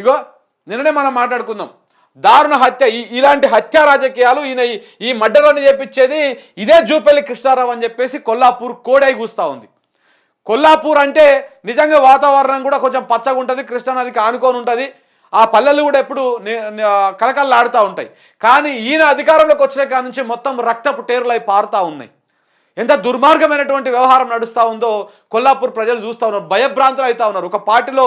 ఇగో నిన్ననే మనం మాట్లాడుకుందాం. దారుణ హత్య ఈ ఇలాంటి హత్య రాజకీయాలు ఈయన ఈ- ఈ మడ్డలోని చేపించేది ఇదే జూపల్లి కృష్ణారావు అని చెప్పేసి కొల్లాపూర్ కోడై కూస్తూ ఉంది. కొల్లాపూర్ అంటే నిజంగా వాతావరణం కూడా కొంచెం పచ్చగా ఉంటుంది కృష్ణానదికి ఆనుకొని ఉంటుంది. ఆ పల్లెలు కూడా ఎప్పుడు కలకల్లాడుతూ ఉంటాయి. కానీ ఈయన అధికారంలోకి వచ్చిన కాడ నుంచి మొత్తం రక్తపు టేరులై పారుతూ ఉన్నాయి. ఎంత దుర్మార్గమైనటువంటి వ్యవహారం నడుస్తూ ఉందో కొల్లాపూర్ ప్రజలు చూస్తూ ఉన్నారు భయభ్రాంతులు అవుతా ఉన్నారు. ఒక పార్టీలో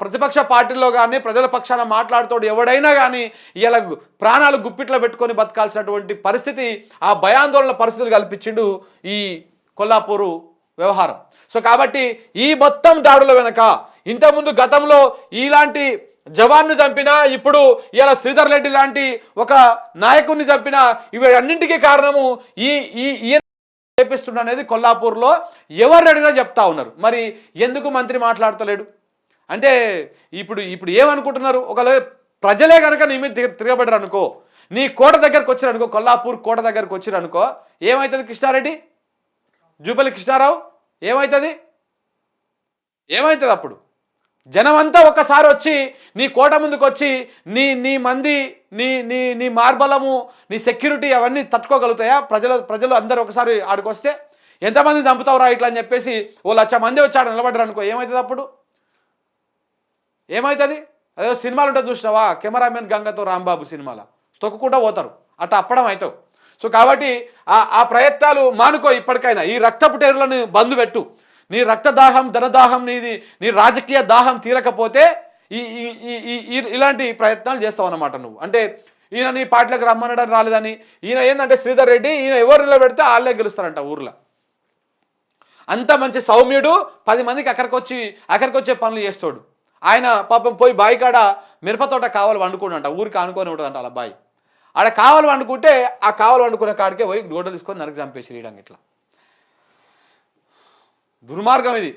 ప్రతిపక్ష పార్టీలో కానీ ప్రజల పక్షాన మాట్లాడుతోడు ఎవడైనా కానీ ఇలా ప్రాణాలు గుప్పిట్లో పెట్టుకొని బతకాల్సినటువంటి పరిస్థితి ఆ భయాందోళన పరిస్థితులు కల్పించిండు ఈ కొల్లాపూరు వ్యవహారం. సో కాబట్టి ఈ మొత్తం దాడుల వెనక ఇంతకుముందు గతంలో ఇలాంటి జవాన్ను చంపినా ఇప్పుడు ఇలా శ్రీధర్ రెడ్డి లాంటి ఒక నాయకుడిని చంపినా ఇవి అన్నింటికీ కారణము ఈ ఈ చేపిస్తుండ అనేది కొల్లాపూర్లో ఎవరు అడిగినా చెప్తా ఉన్నారు. మరి ఎందుకు మంత్రి మాట్లాడతలేడు? అంటే ఇప్పుడు ఇప్పుడు ఏమనుకుంటున్నారు? ఒకవేళ ప్రజలే కనుక నీ మీద తిరగ- అనుకో నీ కోట దగ్గరకు వచ్చారు అనుకో కొల్లాపూర్ కోట దగ్గరకు వచ్చారు అనుకో ఏమవుతుంది కృష్ణారెడ్డి? జూపల్లి కృష్ణారావు? ఏమవుతుంది ఏమవుతుంది అప్పుడు? జనమంతా ఒక్కసారి వచ్చి నీ కోట ముందుకు వచ్చి నీ నీ మంది నీ నీ నీ మార్బలము నీ సెక్యూరిటీ అవన్నీ తట్టుకోగలుగుతాయా? ప్రజలు ప్రజలు అందరూ ఒకసారి ఆడికొస్తే ఎంతమంది చంపుతావురా ఇట్లా అని చెప్పేసి ఓ లక్ష మంది వచ్చాడు నిలబడ్డారు అనుకో ఏమవుతుంది అప్పుడు? ఏమవుతుంది అదే సినిమాలు ఉంటుంది చూసినావా? కెమెరామెన్ గంగతో రాంబాబు సినిమాలో. తొక్కుకుంటూ పోతారు. అట్లా అప్పడం అవుతావు సో కాబట్టి ఆ ఆ ప్రయత్నాలు మానుకో ఇప్పటికైనా. ఈ రక్తపు టేరులను బంద్ పెట్టు. నీ రక్తదాహం ధనదాహం నీది నీ రాజకీయ దాహం తీరకపోతే ఈ ఈ- ఇలాంటి ప్రయత్నాలు చేస్తావు అన్నమాట నువ్వు. అంటే ఈయన నీ పార్టీలకు రమ్మనడం రాలేదని ఈయన ఏంటంటే శ్రీధర్ రెడ్డి ఈయన ఎవరు నిలబెడితే వాళ్ళే గెలుస్తారంట ఊర్లో. అంత మంచి సౌమ్యుడు పది మందికి అక్కడికి వచ్చి అక్కడికి వచ్చే పనులు చేస్తాడు. ఆయన పాపం పోయి బాయి కాడ మిరపతోట కావాలి వండుకుంటా ఊరికి అనుకొని ఉంటుందంట అలా బాయి. ఆడ కావాలి వండుకుంటే ఆ కావాలి వండుకునే కాడికే పోయి గోడలు తీసుకొని నరికి చంపేసి ఇట్లా దుర్మార్గం ఇది.